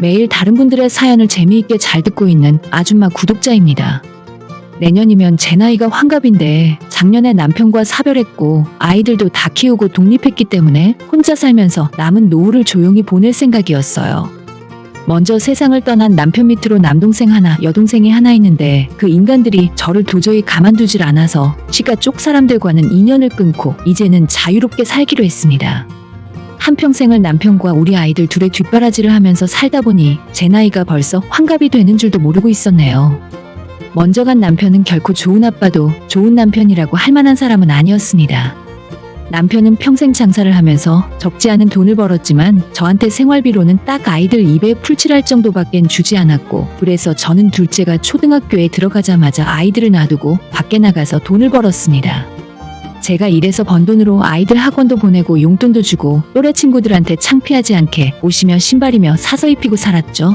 매일 다른 분들의 사연을 재미있게 잘 듣고 있는 아줌마 구독자입니다. 내년이면 제 나이가 환갑인데 작년에 남편과 사별했고 아이들도 다 키우고 독립했기 때문에 혼자 살면서 남은 노후를 조용히 보낼 생각이었어요. 먼저 세상을 떠난 남편 밑으로 남동생 하나, 여동생이 하나 있는데 그 인간들이 저를 도저히 가만두질 않아서 시가 쪽 사람들과는 인연을 끊고 이제는 자유롭게 살기로 했습니다. 한평생을 남편과 우리 아이들 둘의 뒷바라지를 하면서 살다 보니 제 나이가 벌써 환갑이 되는 줄도 모르고 있었네요. 먼저 간 남편은 결코 좋은 아빠도 좋은 남편이라고 할 만한 사람은 아니었습니다. 남편은 평생 장사를 하면서 적지 않은 돈을 벌었지만 저한테 생활비로는 딱 아이들 입에 풀칠할 정도밖엔 주지 않았고 그래서 저는 둘째가 초등학교에 들어가자마자 아이들을 놔두고 밖에 나가서 돈을 벌었습니다. 제가 일해서 번 돈으로 아이들 학원도 보내고 용돈도 주고 또래 친구들한테 창피하지 않게 옷이며 신발이며 사서 입히고 살았죠.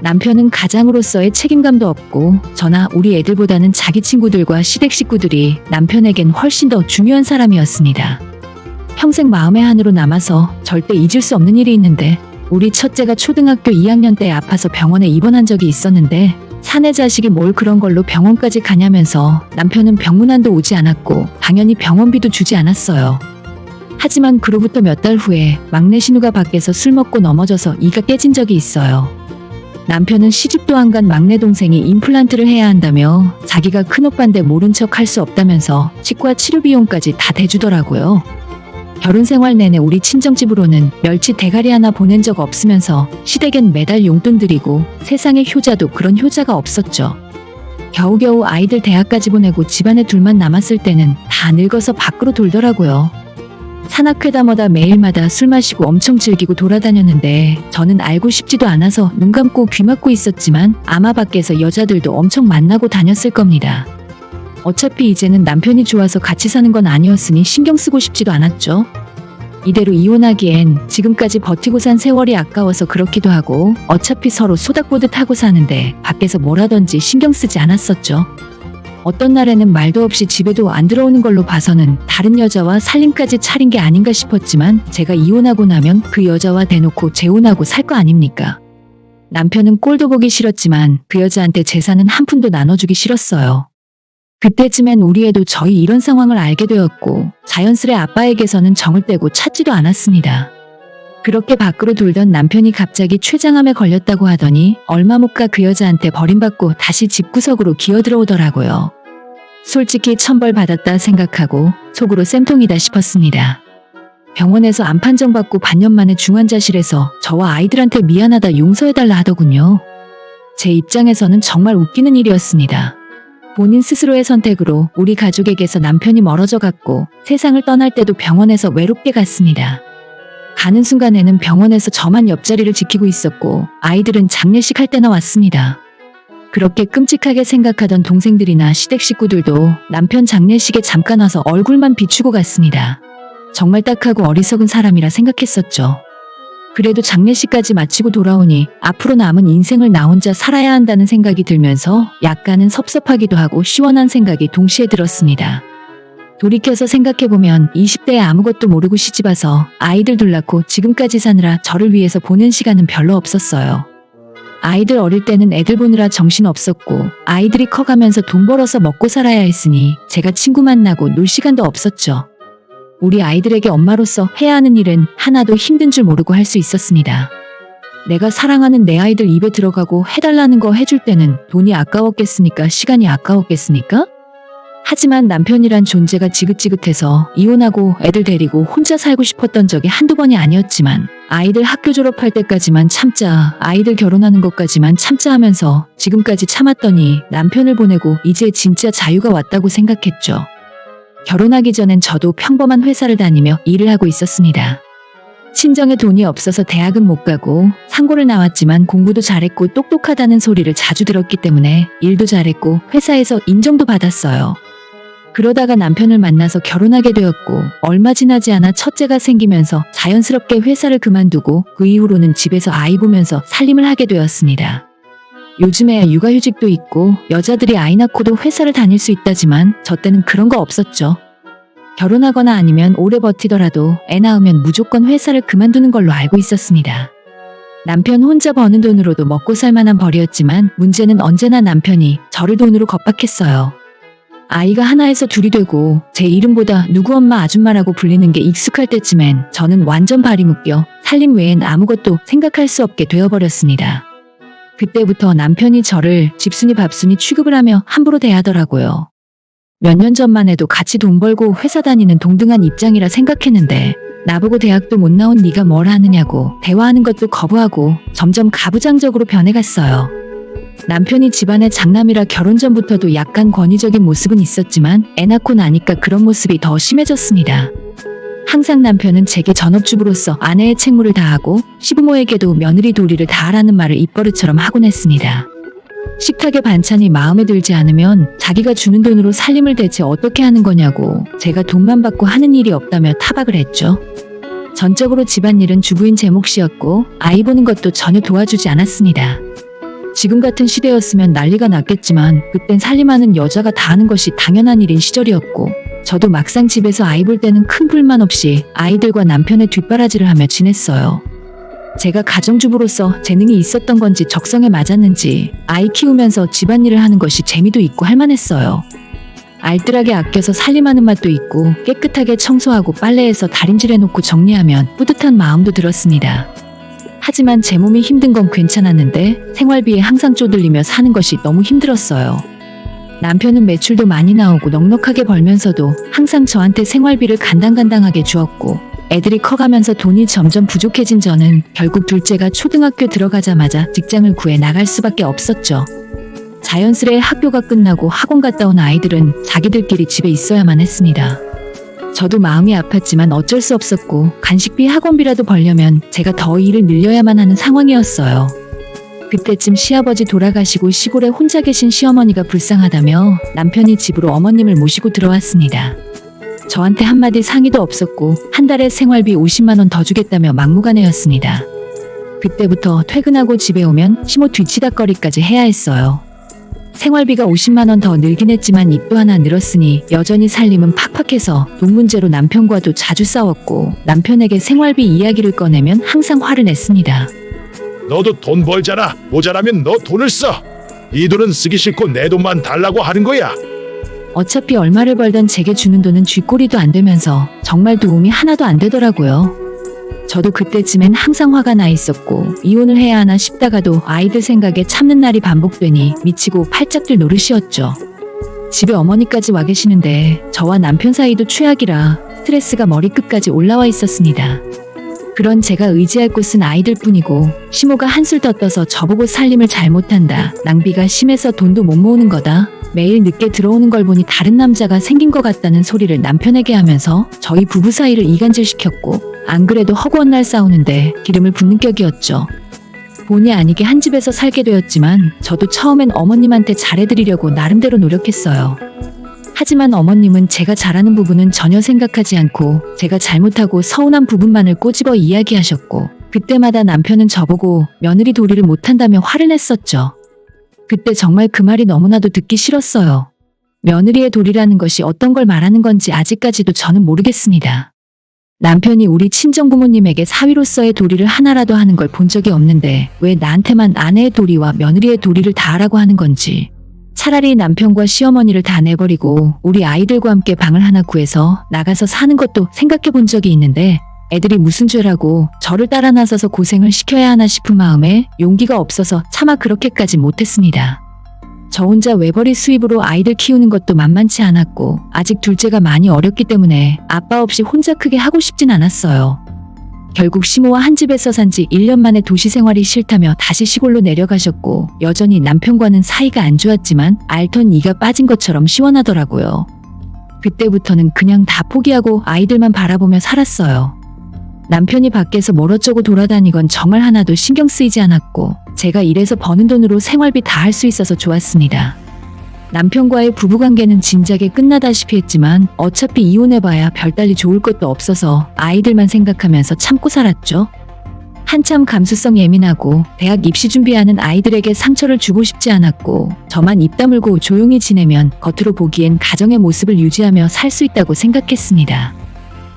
남편은 가장으로서의 책임감도 없고 저나 우리 애들보다는 자기 친구들과 시댁 식구들이 남편에겐 훨씬 더 중요한 사람이었습니다. 평생 마음의 한으로 남아서 절대 잊을 수 없는 일이 있는데 우리 첫째가 초등학교 2학년 때 아파서 병원에 입원한 적이 있었는데 사내 자식이 뭘 그런 걸로 병원까지 가냐면서 남편은 병문안도 오지 않았고 당연히 병원비도 주지 않았어요. 하지만 그로부터 몇 달 후에 막내 신우가 밖에서 술 먹고 넘어져서 이가 깨진 적이 있어요. 남편은 시집도 안 간 막내 동생이 임플란트를 해야 한다며 자기가 큰오빠인데 모른 척 할 수 없다면서 치과 치료 비용까지 다 대주더라고요. 결혼 생활 내내 우리 친정집으로는 멸치 대가리 하나 보낸 적 없으면서 시댁엔 매달 용돈 드리고 세상에 효자도 그런 효자가 없었죠. 겨우겨우 아이들 대학까지 보내고 집안에 둘만 남았을 때는 다 늙어서 밖으로 돌더라고요. 산악회담마다 매일마다 술 마시고 엄청 즐기고 돌아다녔는데 저는 알고 싶지도 않아서 눈 감고 귀 막고 있었지만 아마 밖에서 여자들도 엄청 만나고 다녔을 겁니다. 어차피 이제는 남편이 좋아서 같이 사는 건 아니었으니 신경 쓰고 싶지도 않았죠. 이대로 이혼하기엔 지금까지 버티고 산 세월이 아까워서 그렇기도 하고 어차피 서로 소닥보듯 하고 사는데 밖에서 뭘 하던지 신경 쓰지 않았었죠. 어떤 날에는 말도 없이 집에도 안 들어오는 걸로 봐서는 다른 여자와 살림까지 차린 게 아닌가 싶었지만 제가 이혼하고 나면 그 여자와 대놓고 재혼하고 살 거 아닙니까? 남편은 꼴도 보기 싫었지만 그 여자한테 재산은 한 푼도 나눠주기 싫었어요. 그때쯤엔 우리 애도 저희 이런 상황을 알게 되었고 자연스레 아빠에게서는 정을 떼고 찾지도 않았습니다. 그렇게 밖으로 돌던 남편이 갑자기 췌장암에 걸렸다고 하더니 얼마 못 가 그 여자한테 버림받고 다시 집구석으로 기어들어오더라고요. 솔직히 천벌 받았다 생각하고 속으로 쌤통이다 싶었습니다. 병원에서 암 판정받고 반년 만에 중환자실에서 저와 아이들한테 미안하다 용서해달라 하더군요. 제 입장에서는 정말 웃기는 일이었습니다. 본인 스스로의 선택으로 우리 가족에게서 남편이 멀어져 갔고 세상을 떠날 때도 병원에서 외롭게 갔습니다. 가는 순간에는 병원에서 저만 옆자리를 지키고 있었고 아이들은 장례식 할 때나 왔습니다. 그렇게 끔찍하게 생각하던 동생들이나 시댁 식구들도 남편 장례식에 잠깐 와서 얼굴만 비추고 갔습니다. 정말 딱하고 어리석은 사람이라 생각했었죠. 그래도 장례식까지 마치고 돌아오니 앞으로 남은 인생을 나 혼자 살아야 한다는 생각이 들면서 약간은 섭섭하기도 하고 시원한 생각이 동시에 들었습니다. 돌이켜서 생각해보면 20대에 아무것도 모르고 시집와서 아이들 둘 낳고 지금까지 사느라 저를 위해서 보낸 시간은 별로 없었어요. 아이들 어릴 때는 애들 보느라 정신 없었고 아이들이 커가면서 돈 벌어서 먹고 살아야 했으니 제가 친구 만나고 놀 시간도 없었죠. 우리 아이들에게 엄마로서 해야 하는 일은 하나도 힘든 줄 모르고 할 수 있었습니다. 내가 사랑하는 내 아이들 입에 들어가고 해달라는 거 해줄 때는 돈이 아까웠겠습니까? 시간이 아까웠겠습니까? 하지만 남편이란 존재가 지긋지긋해서 이혼하고 애들 데리고 혼자 살고 싶었던 적이 한두 번이 아니었지만 아이들 학교 졸업할 때까지만 참자, 아이들 결혼하는 것까지만 참자 하면서 지금까지 참았더니 남편을 보내고 이제 진짜 자유가 왔다고 생각했죠. 결혼하기 전엔 저도 평범한 회사를 다니며 일을 하고 있었습니다. 친정에 돈이 없어서 대학은 못 가고 상고를 나왔지만 공부도 잘했고 똑똑하다는 소리를 자주 들었기 때문에 일도 잘했고 회사에서 인정도 받았어요. 그러다가 남편을 만나서 결혼하게 되었고 얼마 지나지 않아 첫째가 생기면서 자연스럽게 회사를 그만두고 그 이후로는 집에서 아이 보면서 살림을 하게 되었습니다. 요즘에 육아휴직도 있고 여자들이 아이 낳고도 회사를 다닐 수 있다지만 저 때는 그런 거 없었죠. 결혼하거나 아니면 오래 버티더라도 애 낳으면 무조건 회사를 그만두는 걸로 알고 있었습니다. 남편 혼자 버는 돈으로도 먹고 살 만한 벌이었지만 문제는 언제나 남편이 저를 돈으로 겁박했어요. 아이가 하나에서 둘이 되고 제 이름보다 누구 엄마 아줌마라고 불리는 게 익숙할 때쯤엔 저는 완전 발이 묶여 살림 외엔 아무것도 생각할 수 없게 되어버렸습니다. 그때부터 남편이 저를 집순이 밥순이 취급을 하며 함부로 대하더라고요. 몇 년 전만 해도 같이 돈 벌고 회사 다니는 동등한 입장이라 생각했는데 나보고 대학도 못 나온 네가 뭘 하느냐고 대화하는 것도 거부하고 점점 가부장적으로 변해갔어요. 남편이 집안의 장남이라 결혼 전부터도 약간 권위적인 모습은 있었지만 애 낳고 나니까 그런 모습이 더 심해졌습니다. 항상 남편은 제게 전업주부로서 아내의 책무를 다하고 시부모에게도 며느리 도리를 다하라는 말을 입버릇처럼 하곤 했습니다. 식탁에 반찬이 마음에 들지 않으면 자기가 주는 돈으로 살림을 대체 어떻게 하는 거냐고 제가 돈만 받고 하는 일이 없다며 타박을 했죠. 전적으로 집안일은 주부인 제 몫이었고 아이 보는 것도 전혀 도와주지 않았습니다. 지금 같은 시대였으면 난리가 났겠지만 그땐 살림하는 여자가 다 하는 것이 당연한 일인 시절이었고 저도 막상 집에서 아이 볼 때는 큰 불만 없이 아이들과 남편의 뒷바라지를 하며 지냈어요. 제가 가정주부로서 재능이 있었던 건지 적성에 맞았는지 아이 키우면서 집안일을 하는 것이 재미도 있고 할만했어요. 알뜰하게 아껴서 살림하는 맛도 있고 깨끗하게 청소하고 빨래해서 다림질해놓고 정리하면 뿌듯한 마음도 들었습니다. 하지만 제 몸이 힘든 건 괜찮았는데 생활비에 항상 쪼들리며 사는 것이 너무 힘들었어요. 남편은 매출도 많이 나오고 넉넉하게 벌면서도 항상 저한테 생활비를 간당간당하게 주었고 애들이 커가면서 돈이 점점 부족해진 저는 결국 둘째가 초등학교 들어가자마자 직장을 구해 나갈 수밖에 없었죠. 자연스레 학교가 끝나고 학원 갔다 온 아이들은 자기들끼리 집에 있어야만 했습니다. 저도 마음이 아팠지만 어쩔 수 없었고 간식비 학원비라도 벌려면 제가 더 일을 늘려야만 하는 상황이었어요. 그때쯤 시아버지 돌아가시고 시골에 혼자 계신 시어머니가 불쌍하다며 남편이 집으로 어머님을 모시고 들어왔습니다. 저한테 한마디 상의도 없었고 한 달에 생활비 50만 원 더 주겠다며 막무가내였습니다. 그때부터 퇴근하고 집에 오면 시모 뒤치다거리까지 해야 했어요. 생활비가 50만 원 더 늘긴 했지만 입도 하나 늘었으니 여전히 살림은 팍팍해서 돈 문제로 남편과도 자주 싸웠고 남편에게 생활비 이야기를 꺼내면 항상 화를 냈습니다. 너도 돈 벌잖아. 모자라면 너 돈을 써. 이 돈은 쓰기 싫고 내 돈만 달라고 하는 거야. 어차피 얼마를 벌던 제게 주는 돈은 쥐꼬리도 안 되면서 정말 도움이 하나도 안 되더라고요. 저도 그때쯤엔 항상 화가 나 있었고 이혼을 해야 하나 싶다가도 아이들 생각에 참는 날이 반복되니 미치고 팔짝들 노릇이었죠. 집에 어머니까지 와 계시는데 저와 남편 사이도 최악이라 스트레스가 머리끝까지 올라와 있었습니다. 그런 제가 의지할 곳은 아이들 뿐이고 시모가 한술 더 떠서 저보고 살림을 잘 못한다. 낭비가 심해서 돈도 못 모으는 거다. 매일 늦게 들어오는 걸 보니 다른 남자가 생긴 것 같다는 소리를 남편에게 하면서 저희 부부 사이를 이간질시켰고 안 그래도 허구한 날 싸우는데 기름을 붓는 격이었죠. 본의 아니게 한 집에서 살게 되었지만 저도 처음엔 어머님한테 잘해드리려고 나름대로 노력했어요. 하지만 어머님은 제가 잘하는 부분은 전혀 생각하지 않고 제가 잘못하고 서운한 부분만을 꼬집어 이야기하셨고 그때마다 남편은 저보고 며느리 도리를 못한다며 화를 냈었죠. 그때 정말 그 말이 너무나도 듣기 싫었어요. 며느리의 도리라는 것이 어떤 걸 말하는 건지 아직까지도 저는 모르겠습니다. 남편이 우리 친정부모님에게 사위로서의 도리를 하나라도 하는 걸 본 적이 없는데 왜 나한테만 아내의 도리와 며느리의 도리를 다 하라고 하는 건지. 차라리 남편과 시어머니를 다 내버리고 우리 아이들과 함께 방을 하나 구해서 나가서 사는 것도 생각해 본 적이 있는데 애들이 무슨 죄라고 저를 따라 나서서 고생을 시켜야 하나 싶은 마음에 용기가 없어서 차마 그렇게까지 못했습니다. 저 혼자 외벌이 수입으로 아이들 키우는 것도 만만치 않았고 아직 둘째가 많이 어렸기 때문에 아빠 없이 혼자 크게 하고 싶진 않았어요. 결국 시모와 한 집에서 산 지 1년 만에 도시 생활이 싫다며 다시 시골로 내려가셨고 여전히 남편과는 사이가 안 좋았지만 알턴 이가 빠진 것처럼 시원하더라고요. 그때부터는 그냥 다 포기하고 아이들만 바라보며 살았어요. 남편이 밖에서 뭘 어쩌고 돌아다니건 정말 하나도 신경 쓰이지 않았고 제가 일해서 버는 돈으로 생활비 다 할 수 있어서 좋았습니다. 남편과의 부부관계는 진작에 끝나다시피 했지만 어차피 이혼해봐야 별달리 좋을 것도 없어서 아이들만 생각하면서 참고 살았죠. 한참 감수성 예민하고 대학 입시 준비하는 아이들에게 상처를 주고 싶지 않았고 저만 입 다물고 조용히 지내면 겉으로 보기엔 가정의 모습을 유지하며 살 수 있다고 생각했습니다.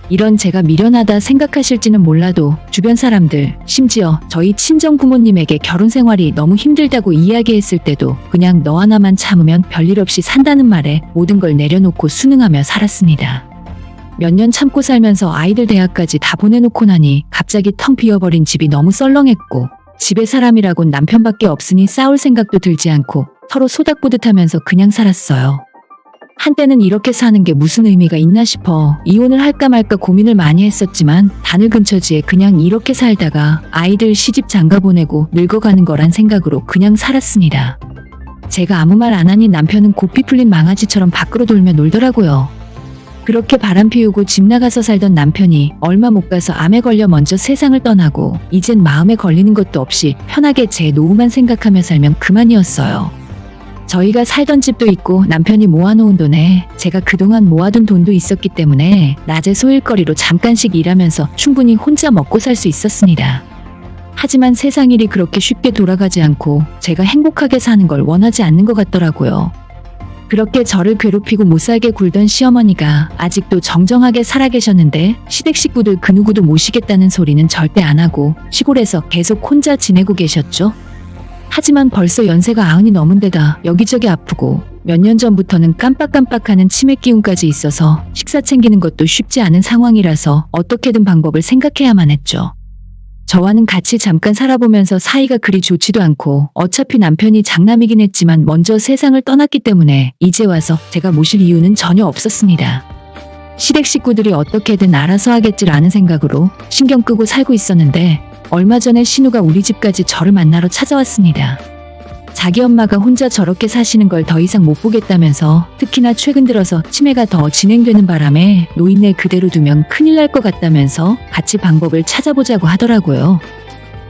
이런 제가 미련하다 생각하실지는 몰라도 주변 사람들, 심지어 저희 친정 부모님에게 결혼 생활이 너무 힘들다고 이야기했을 때도 그냥 너 하나만 참으면 별일 없이 산다는 말에 모든 걸 내려놓고 순응하며 살았습니다. 몇 년 참고 살면서 아이들 대학까지 다 보내놓고 나니 갑자기 텅 비어버린 집이 너무 썰렁했고 집에 사람이라곤 남편밖에 없으니 싸울 생각도 들지 않고 서로 소닥보듯 하면서 그냥 살았어요. 한때는 이렇게 사는 게 무슨 의미가 있나 싶어 이혼을 할까 말까 고민을 많이 했었지만 바늘 근처지에 그냥 이렇게 살다가 아이들 시집 장가 보내고 늙어가는 거란 생각으로 그냥 살았습니다. 제가 아무 말 안 하니 남편은 고삐 풀린 망아지처럼 밖으로 돌며 놀더라고요. 그렇게 바람 피우고 집 나가서 살던 남편이 얼마 못 가서 암에 걸려 먼저 세상을 떠나고 이젠 마음에 걸리는 것도 없이 편하게 제 노후만 생각하며 살면 그만이었어요. 저희가 살던 집도 있고 남편이 모아놓은 돈에 제가 그동안 모아둔 돈도 있었기 때문에 낮에 소일거리로 잠깐씩 일하면서 충분히 혼자 먹고 살 수 있었습니다. 하지만 세상 일이 그렇게 쉽게 돌아가지 않고 제가 행복하게 사는 걸 원하지 않는 것 같더라고요. 그렇게 저를 괴롭히고 못 살게 굴던 시어머니가 아직도 정정하게 살아계셨는데 시댁 식구들 그 누구도 모시겠다는 소리는 절대 안 하고 시골에서 계속 혼자 지내고 계셨죠. 하지만 벌써 연세가 아흔이 넘은 데다 여기저기 아프고 몇 년 전부터는 깜빡깜빡하는 치매 기운까지 있어서 식사 챙기는 것도 쉽지 않은 상황이라서 어떻게든 방법을 생각해야만 했죠. 저와는 같이 잠깐 살아보면서 사이가 그리 좋지도 않고 어차피 남편이 장남이긴 했지만 먼저 세상을 떠났기 때문에 이제 와서 제가 모실 이유는 전혀 없었습니다. 시댁 식구들이 어떻게든 알아서 하겠지라는 생각으로 신경 끄고 살고 있었는데 얼마 전에 신우가 우리 집까지 저를 만나러 찾아왔습니다. 자기 엄마가 혼자 저렇게 사시는 걸 더 이상 못 보겠다면서 특히나 최근 들어서 치매가 더 진행되는 바람에 노인네 그대로 두면 큰일 날 것 같다면서 같이 방법을 찾아보자고 하더라고요.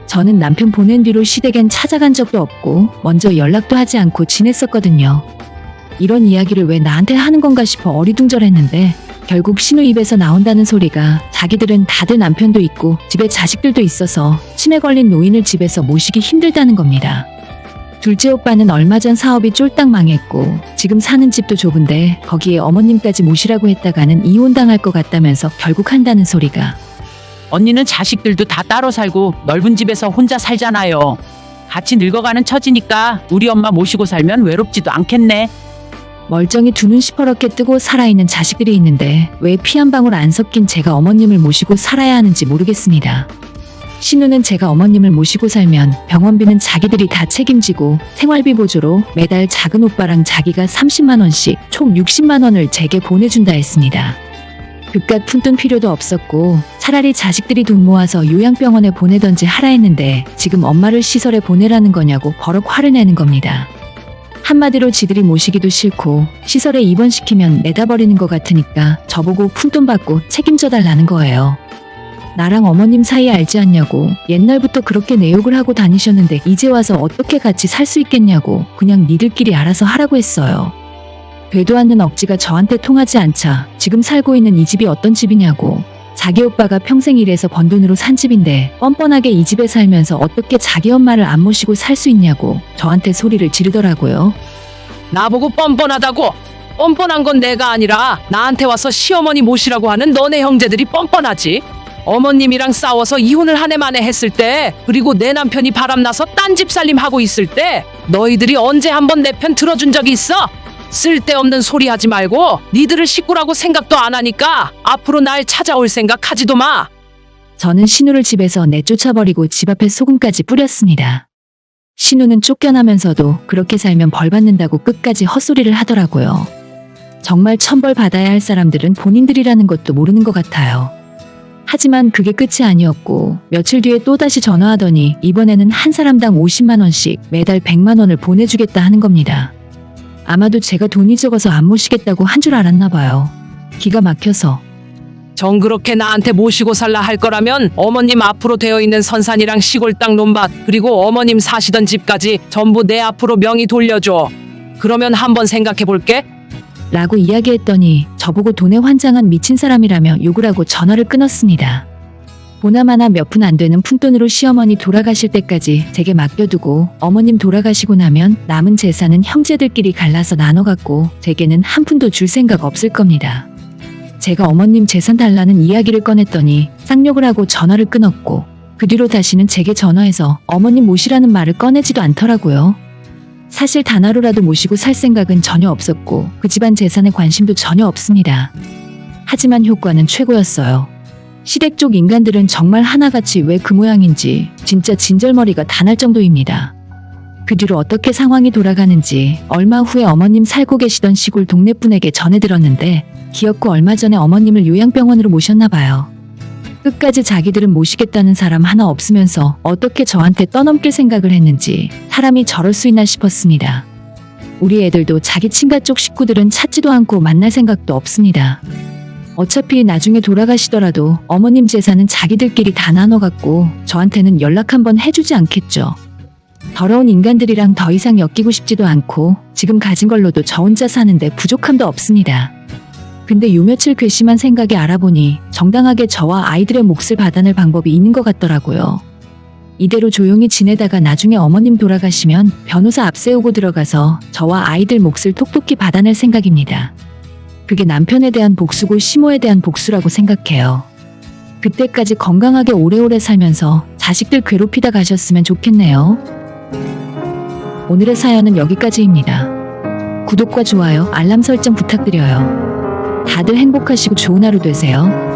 저는 남편 보낸 뒤로 시댁엔 찾아간 적도 없고 먼저 연락도 하지 않고 지냈었거든요. 이런 이야기를 왜 나한테 하는 건가 싶어 어리둥절했는데 결국 신우 입에서 나온다는 소리가 자기들은 다들 남편도 있고 집에 자식들도 있어서 치매 걸린 노인을 집에서 모시기 힘들다는 겁니다. 둘째 오빠는 얼마 전 사업이 쫄딱 망했고 지금 사는 집도 좁은데 거기에 어머님까지 모시라고 했다가는 이혼당할 것 같다면서 결국 한다는 소리가 언니는 자식들도 다 따로 살고 넓은 집에서 혼자 살잖아요. 같이 늙어가는 처지니까 우리 엄마 모시고 살면 외롭지도 않겠네. 멀쩡히 두 눈 시퍼렇게 뜨고 살아있는 자식들이 있는데 왜 피 한 방울 안 섞인 제가 어머님을 모시고 살아야 하는지 모르겠습니다. 신우는 제가 어머님을 모시고 살면 병원비는 자기들이 다 책임지고 생활비 보조로 매달 작은 오빠랑 자기가 30만 원씩 총 60만 원을 제게 보내준다 했습니다. 그깟 푼돈 필요도 없었고 차라리 자식들이 돈 모아서 요양병원에 보내던지 하라 했는데 지금 엄마를 시설에 보내라는 거냐고 버럭 화를 내는 겁니다. 한마디로 지들이 모시기도 싫고 시설에 입원시키면 내다 버리는 것 같으니까 저보고 푼돈 받고 책임져 달라는 거예요. 나랑 어머님 사이 알지 않냐고 옛날부터 그렇게 내욕을 하고 다니셨는데 이제 와서 어떻게 같이 살 수 있겠냐고 그냥 니들끼리 알아서 하라고 했어요. 되도 않는 억지가 저한테 통하지 않자 지금 살고 있는 이 집이 어떤 집이냐고 자기 오빠가 평생 일해서 번 돈으로 산 집인데 뻔뻔하게 이 집에 살면서 어떻게 자기 엄마를 안 모시고 살 수 있냐고 저한테 소리를 지르더라고요. 나보고 뻔뻔하다고? 뻔뻔한 건 내가 아니라 나한테 와서 시어머니 모시라고 하는 너네 형제들이 뻔뻔하지. 어머님이랑 싸워서 이혼을 한 해 만에 했을 때, 그리고 내 남편이 바람나서 딴 집 살림 하고 있을 때, 너희들이 언제 한번 내 편 들어준 적이 있어? 쓸데없는 소리 하지 말고 니들을 식구라고 생각도 안 하니까 앞으로 날 찾아올 생각 하지도 마. 저는 신우를 집에서 내쫓아버리고 집 앞에 소금까지 뿌렸습니다. 신우는 쫓겨나면서도 그렇게 살면 벌 받는다고 끝까지 헛소리를 하더라고요. 정말 천벌 받아야 할 사람들은 본인들이라는 것도 모르는 것 같아요. 하지만 그게 끝이 아니었고 며칠 뒤에 또다시 전화하더니 이번에는 한 사람당 50만 원씩 매달 100만 원을 보내주겠다 하는 겁니다. 아마도 제가 돈이 적어서 안 모시겠다고 한 줄 알았나 봐요. 기가 막혀서 정 그렇게 나한테 모시고 살라 할 거라면 어머님 앞으로 되어 있는 선산이랑 시골 땅 논밭 그리고 어머님 사시던 집까지 전부 내 앞으로 명의 돌려줘. 그러면 한번 생각해 볼게. 라고 이야기했더니 저보고 돈에 환장한 미친 사람이라며 욕을 하고 전화를 끊었습니다. 보나마나 몇 푼 안 되는 푼돈으로 시어머니 돌아가실 때까지 제게 맡겨두고 어머님 돌아가시고 나면 남은 재산은 형제들끼리 갈라서 나눠 갖고 제게는 한 푼도 줄 생각 없을 겁니다. 제가 어머님 재산 달라는 이야기를 꺼냈더니 쌍욕을 하고 전화를 끊었고 그 뒤로 다시는 제게 전화해서 어머님 모시라는 말을 꺼내지도 않더라고요. 사실 단 하루라도 모시고 살 생각은 전혀 없었고 그 집안 재산에 관심도 전혀 없습니다. 하지만 효과는 최고였어요. 시댁 쪽 인간들은 정말 하나같이 왜 그 모양인지 진짜 진절머리가 다 날 정도입니다. 그 뒤로 어떻게 상황이 돌아가는지 얼마 후에 어머님 살고 계시던 시골 동네 분에게 전해 들었는데 기어코 얼마 전에 어머님을 요양병원으로 모셨나 봐요. 끝까지 자기들은 모시겠다는 사람 하나 없으면서 어떻게 저한테 떠넘길 생각을 했는지 사람이 저럴 수 있나 싶었습니다. 우리 애들도 자기 친가 쪽 식구들은 찾지도 않고 만날 생각도 없습니다. 어차피 나중에 돌아가시더라도 어머님 재산은 자기들끼리 다 나눠 갖고 저한테는 연락 한번 해주지 않겠죠. 더러운 인간들이랑 더 이상 엮이고 싶지도 않고 지금 가진 걸로도 저 혼자 사는데 부족함도 없습니다. 근데 요 며칠 괘씸한 생각에 알아보니 정당하게 저와 아이들의 몫을 받아낼 방법이 있는 것 같더라고요. 이대로 조용히 지내다가 나중에 어머님 돌아가시면 변호사 앞세우고 들어가서 저와 아이들 몫을 톡톡히 받아낼 생각입니다. 그게 남편에 대한 복수고 시모에 대한 복수라고 생각해요. 그때까지 건강하게 오래오래 살면서 자식들 괴롭히다 가셨으면 좋겠네요. 오늘의 사연은 여기까지입니다. 구독과 좋아요, 알람 설정 부탁드려요. 다들 행복하시고 좋은 하루 되세요.